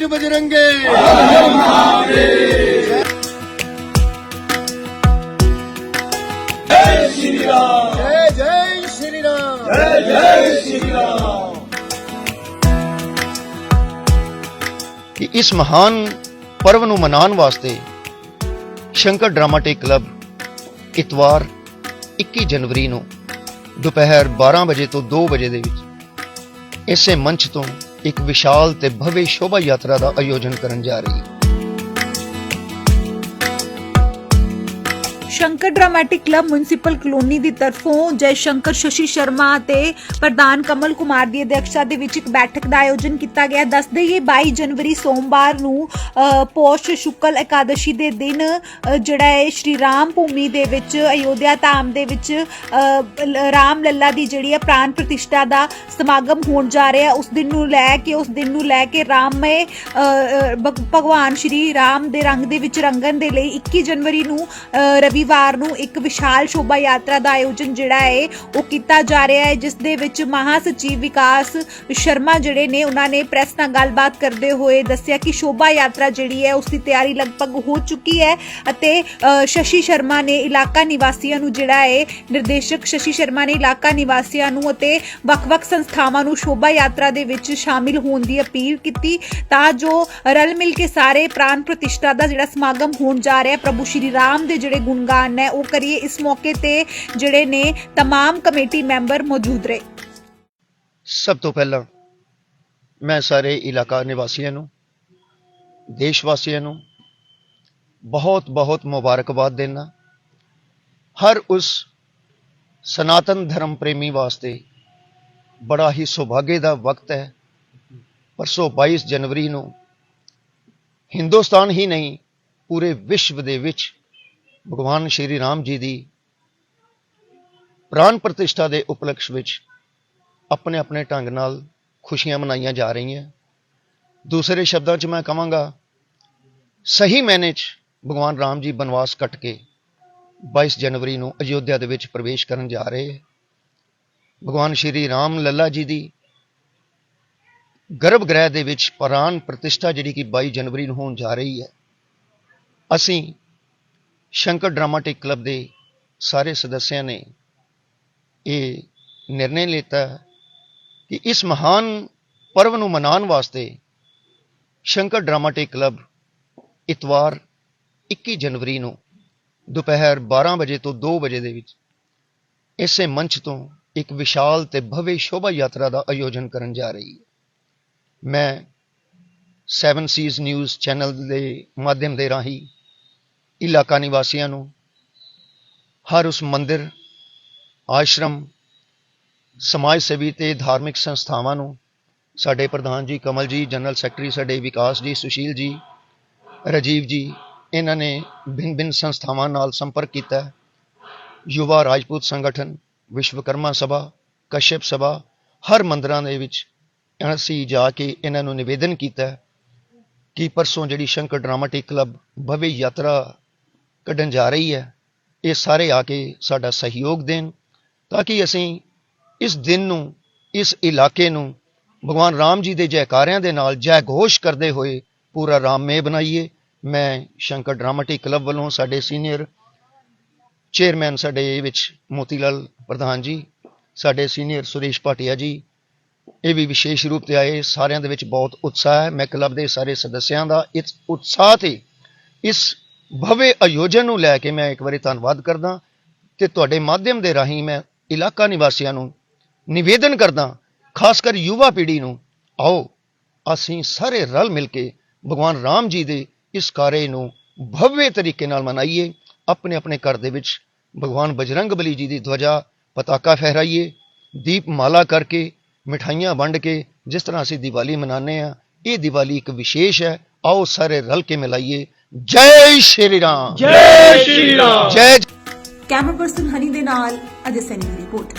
ਵੀਰ ਬਜਰੰਗੇ ਜੈ ਜੈ ਸ਼੍ਰੀ ਰਾਮ ਕਿ ਇਸ ਮਹਾਨ ਪਰਵ ਨੂੰ ਮਨਾਉਣ ਵਾਸਤੇ ਸ਼ੰਕਰ ਡਰਾਮਾਟਿਕ ਕਲੱਬ ਇਤਵਾਰ 21 ਜਨਵਰੀ ਨੂੰ ਦੁਪਹਿਰ 12 ਵਜੇ ਤੋਂ 2 ਵਜੇ ਦੇ ਵਿੱਚ ਇਸੇ ਮੰਚ ਤੋਂ ਇੱਕ ਵਿਸ਼ਾਲ ਤੇ ਭਵਯ ਸ਼ੋਭਾ ਯਾਤਰਾ ਦਾ ਆਯੋਜਨ ਕਰਨ ਜਾ ਰਹੀ। ਹੈ Shankar dramatic club municipal colony ਦੀ ਤਰਫੋਂ ਜੈ ਸ਼ੰਕਰ ਸ਼ਸ਼ੀ ਸ਼ਰਮਾ ਅਤੇ ਪ੍ਰਧਾਨ ਕਮਲ ਕੁਮਾਰ ਦੀ ਅਧਿਕਸ਼ਤਾ ਦੇ ਵਿੱਚ ਇੱਕ ਬੈਠਕ ਦਾ ਆਯੋਜਨ ਕੀਤਾ ਗਿਆ। ਦੱਸ ਹੀ 22 ਜਨਵਰੀ ਸੋਮਵਾਰ ਨੂੰ ਅ, ਪੋਸ਼ ਸ਼ੁਕਲ ਇਕਾਦਸ਼ੀ ਦੇ ਦਿਨ ਜਿਹੜਾ ਹੈ ਸ਼੍ਰੀ ਰਾਮ ਭੂਮੀ ਦੇ ਵਿੱਚ ਅਯੋਧਿਆ ਧਾਮ ਦੇ ਵਿੱਚ ਰਾਮ ਲੱਲਾ ਦੀ ਜਿਹੜੀ ਹੈ ਪ੍ਰਾਨ ਪ੍ਰਤਿਸ਼ਠਾ ਦਾ ਸਮਾਗਮ ਹੋਣ ਜਾ ਰਿਹਾ। ਉਸ ਦਿਨ ਨੂੰ ਲੈ ਕੇ ਉਸ ਦਿਨ ਨੂੰ ਲੈ ਕੇ ਰਾਮਮय ਅ, ਭਗਵਾਨ ਸ਼੍ਰੀ ਰਾਮ ਦੇ ਰੰਗ ਦੇ ਵਿੱਚ ਰੰਗਣ ਦੇ ਲਈ 21 ਜਨਵਰੀ ਨੂੰ ਰਵੀ ਰਵੀਵਾਰ ਨੂੰ ਇੱਕ ਵਿਸ਼ਾਲ ਸ਼ੋਭਾ ਯਾਤਰਾ ਦਾ ਆਯੋਜਨ ਜਿਹੜਾ ਹੈ, ਉਹ ਕੀਤਾ ਜਾ ਰਿਹਾ ਹੈ, ਜਿਸ ਦੇ ਵਿੱਚ ਮਹਾ ਸਚਿਵ ਵਿਕਾਸ ਸ਼ਰਮਾ ਜਿਹੜੇ ਨੇ, ਉਹਨਾਂ ਨੇ ਪ੍ਰੈਸ ਨਾਲ ਗੱਲਬਾਤ ਕਰਦੇ ਹੋਏ ਦੱਸਿਆ ਕਿ ਸ਼ੋਭਾ ਯਾਤਰਾ ਜਿਹੜੀ ਹੈ, ਉਸ ਦੀ ਤਿਆਰੀ ਲਗਭਗ ਹੋ ਚੁੱਕੀ ਹੈ ਅਤੇ ਸ਼ਸ਼ੀ ਸ਼ਰਮਾ ਨੇ ਇਲਾਕਾ ਨਿਵਾਸੀਆਂ ਨੂੰ ਜਿਹੜਾ ਹੈ, ਨਿਰਦੇਸ਼ਕ ਸ਼ਸ਼ੀ ਸ਼ਰਮਾ ਨੇ ਇਲਾਕਾ ਨਿਵਾਸੀਆਂ ਨੂੰ ਅਤੇ ਵੱਖ-ਵੱਖ ਸੰਸਥਾਵਾਂ ਨੂੰ ਸ਼ੋਭਾ ਯਾਤਰਾ ਦੇ ਵਿੱਚ ਸ਼ਾਮਿਲ ਹੋਣ ਦੀ ਅਪੀਲ ਕੀਤੀ ਤਾਂ ਜੋ ਰਲ ਮਿਲ ਕੇ ਸਾਰੇ ਪ੍ਰਾਨ ਪ੍ਰਤਿਸ਼ਠਾ ਦਾ ਜਿਹੜਾ ਸਮਾਗਮ ਹੋਣ ਜਾ ਰਿਹਾ ਹੈ, ਪ੍ਰਭੂ ਸ਼੍ਰੀ ਰਾਮ ਦੇ ਜਿਹੜੇ ਗੁਣਗਾਨ ਨੇ ਉਹ ਕਰੀਏ ਇਸ ਮੌਕੇ ਤੇ ਜਿਹੜੇ ਨੇ तमाम ਕਮੇਟੀ ਮੈਂਬਰ ਮੌਜੂਦ ਰਹੇ ਸਭ ਤੋਂ ਪਹਿਲਾਂ ਮੈਂ ਸਾਰੇ ਇਲਾਕਾ ਨਿਵਾਸੀਆਂ ਨੂੰ ਦੇਸ਼ ਵਾਸੀਆਂ ਨੂੰ ਬਹੁਤ ਬਹੁਤ ਮੁਬਾਰਕਬਾਦ ਦੇਣਾ ਹਰ ਉਸ ਸਨਾਤਨ ਧਰਮ ਪ੍ਰੇਮੀ ਵਾਸਤੇ ਬੜਾ ਹੀ ਸੁਭਾਗੇ ਦਾ ਵਕਤ ਹੈ ਪਰਸੋਂ 22 ਜਨਵਰੀ ਨੂੰ ਹਿੰਦੁਸਤਾਨ ਹੀ ਨਹੀਂ ਪੂਰੇ ਵਿਸ਼ਵ ਦੇ ਵਿੱਚ ਭਗਵਾਨ ਸ਼੍ਰੀ ਰਾਮ ਜੀ ਦੀ ਪ੍ਰਾਨ ਪ੍ਰਤਿਸ਼ਠਾ ਦੇ ਉਪਲਕਸ਼ ਵਿੱਚ ਆਪਣੇ ਆਪਣੇ ਢੰਗ ਨਾਲ ਖੁਸ਼ੀਆਂ ਮਨਾਈਆਂ ਜਾ ਰਹੀਆਂ। ਦੂਸਰੇ ਸ਼ਬਦਾਂ 'ਚ ਮੈਂ ਕਹਾਂਗਾ, ਸਹੀ ਮੈਨੇ 'ਚ ਭਗਵਾਨ ਰਾਮ ਜੀ ਬਨਵਾਸ ਕੱਟ ਕੇ 22 ਜਨਵਰੀ ਨੂੰ ਅਯੋਧਿਆ ਦੇ ਵਿੱਚ ਪ੍ਰਵੇਸ਼ ਕਰਨ ਜਾ ਰਹੇ ਹੈ। ਭਗਵਾਨ ਸ਼੍ਰੀ ਰਾਮ ਲੱਲਾ ਜੀ ਦੀ ਗਰਭ ਗ੍ਰਹਿ ਦੇ ਵਿੱਚ ਪ੍ਰਾਨ ਪ੍ਰਤਿਸ਼ਠਾ ਜਿਹੜੀ ਕਿ 22 ਜਨਵਰੀ ਨੂੰ ਹੋਣ ਜਾ ਰਹੀ ਹੈ। ਅਸੀਂ ਸ਼ੰਕਰ ਡਰਾਮਾਟਿਕ ਕਲੱਬ ਦੇ ਸਾਰੇ ਸਦੱਸਿਆਂ ਨੇ ਇਹ ਨਿਰਣੇ ਲਿੱਤਾ ਕਿ ਇਸ ਮਹਾਨ ਪਰਵ ਨੂੰ ਮਨਾਉਣ ਵਾਸਤੇ ਸ਼ੰਕਰ ਡਰਾਮਾਟਿਕ ਕਲੱਬ ਇਤਵਾਰ 21 ਜਨਵਰੀ ਨੂੰ ਦੁਪਹਿਰ 12 ਵਜੇ ਤੋਂ 2 ਵਜੇ ਦੇ ਵਿੱਚ ਇਸੇ ਮੰਚ ਤੋਂ ਇੱਕ ਵਿਸ਼ਾਲ ਤੇ ਭਵਯ ਸ਼ੋਭਾ ਯਾਤਰਾ ਦਾ ਆਯੋਜਨ ਕਰਨ ਜਾ ਰਹੀ ਹੈ। ਮੈਂ 7 ਸੀਜ਼ ਨਿਊਜ਼ ਚੈਨਲ ਦੇ ਮਾਧਿਅਮ ਦੇ ਰਾਹੀਂ ਇਲਾਕਾ ਨਿਵਾਸੀਆਂ ਨੂੰ ਹਰ ਉਸ ਮੰਦਿਰ, ਆਸ਼ਰਮ, ਸਮਾਜ ਸੇਵੀ ਤੇ ਧਾਰਮਿਕ ਸੰਸਥਾਵਾਂ ਨੂੰ ਸਾਡੇ ਪ੍ਰਧਾਨ ਜੀ ਕਮਲ ਜੀ, ਜਨਰਲ ਸੈਕਟਰੀ ਸਾਡੇ ਵਿਕਾਸ ਜੀ, ਸੁਸ਼ੀਲ ਜੀ, ਰਾਜੀਵ ਜੀ, ਇਹਨਾਂ ਨੇ ਭਿੰਨ ਭਿੰਨ ਸੰਸਥਾਵਾਂ ਨਾਲ ਸੰਪਰਕ ਕੀਤਾ ਯੁਵਾ ਰਾਜਪੂਤ ਸੰਗਠਨ, ਵਿਸ਼ਵਕਰਮਾ ਸਭਾ ਕਸ਼ਿਪ ਸਭਾ, ਹਰ ਮੰਦਰਾਂ ਦੇ ਵਿੱਚ ਅਸੀਂ ਜਾ ਕੇ ਇਹਨਾਂ ਨੂੰ ਨਿਵੇਦਨ ਕੀਤਾ ਕਿ ਪਰਸੋਂ ਜਿਹੜੀ ਸ਼ੰਕਰ ਡਰਾਮਾਟਿਕ ਕਲੱਬ ਭਵਯ ਯਾਤਰਾ ਕੱਢਣ ਜਾ ਰਹੀ ਹੈ, ਇਹ ਸਾਰੇ ਆ ਕੇ ਸਾਡਾ ਸਹਿਯੋਗ ਦੇਣ, ਤਾਂ ਕਿ ਅਸੀਂ ਇਸ ਦਿਨ ਨੂੰ, ਇਸ ਇਲਾਕੇ ਨੂੰ ਭਗਵਾਨ ਰਾਮ ਜੀ ਦੇ ਜੈਕਾਰਿਆਂ ਦੇ ਨਾਲ ਜੈ ਘੋਸ਼ ਕਰਦੇ ਹੋਏ ਪੂਰਾ ਰਾਮਮੇ ਬਣਾਈਏ। ਮੈਂ ਸ਼ੰਕਰ ਡਰਾਮਾਟਿਕ ਕਲੱਬ ਵੱਲੋਂ ਸਾਡੇ ਸੀਨੀਅਰ ਚੇਅਰਮੈਨ ਸਾਡੇ ਵਿੱਚ ਮੋਤੀ ਲਾਲ ਪ੍ਰਧਾਨ ਜੀ, ਸਾਡੇ ਸੀਨੀਅਰ ਸੁਰੇਸ਼ ਭਾਟੀਆ ਜੀ, ਇਹ ਵੀ ਵਿਸ਼ੇਸ਼ ਰੂਪ ਤੇ ਆਏ, ਸਾਰਿਆਂ ਦੇ ਵਿੱਚ ਬਹੁਤ ਉਤਸ਼ਾਹ ਹੈ। ਮੈਂ ਕਲੱਬ ਦੇ ਸਾਰੇ ਸਦੱਸਿਆਂ ਦਾ ਇਸ ਉਤਸ਼ਾਹ ਤੇ, ਇਸ ਭਵੇ ਆਯੋਜਨ ਨੂੰ ਲੈ ਕੇ ਮੈਂ ਇੱਕ ਵਾਰੀ ਧੰਨਵਾਦ ਕਰਦਾ ਤੇ ਤੁਹਾਡੇ ਮਾਧਿਅਮ ਦੇ ਰਾਹੀਂ ਮੈਂ ਇਲਾਕਾ ਨਿਵਾਸੀਆਂ ਨੂੰ ਨਿਵੇਦਨ ਕਰਦਾ, ਖਾਸ ਕਰ ਯੁਵਾ ਪੀੜ੍ਹੀ ਨੂੰ, ਆਓ ਅਸੀਂ ਸਾਰੇ ਰਲ ਮਿਲ ਕੇ ਭਗਵਾਨ ਰਾਮ ਜੀ ਦੇ ਇਸ ਕਾਰਜ ਨੂੰ ਭਵਯ ਤਰੀਕੇ ਨਾਲ ਮਨਾਈਏ, ਆਪਣੇ ਆਪਣੇ ਘਰ ਦੇ ਵਿੱਚ ਭਗਵਾਨ ਬਜਰੰਗ ਬਲੀ ਜੀ ਦੀ ਧਵਜਾ ਪਤਾਕਾ ਫਹਿਰਾਈਏ ਦੀਪ ਮਾਲਾ ਕਰਕੇ ਮਿਠਾਈਆਂ ਵੰਡ ਕੇ ਜਿਸ ਤਰ੍ਹਾਂ ਅਸੀਂ ਦੀਵਾਲੀ ਮਨਾਉਂਦੇ ਆ ਇਹ ਦੀਵਾਲੀ ਇੱਕ ਵਿਸ਼ੇਸ਼ ਹੈ, ਆਓ ਸਾਰੇ ਰਲ ਕੇ ਮਿਲਾਈਏ ਜੈ ਸ਼੍ਰੀ ਰਾਮ ਜੈ ਸ਼੍ਰੀ ਰਾਮ ਜੈ ਕੈਮਰਾ ਪਰਸਨ ਹਨੀ ਦੇ ਨਾਲ ਅਜੇ ਸੈਨੀ ਦੀ ਰਿਪੋਰਟ।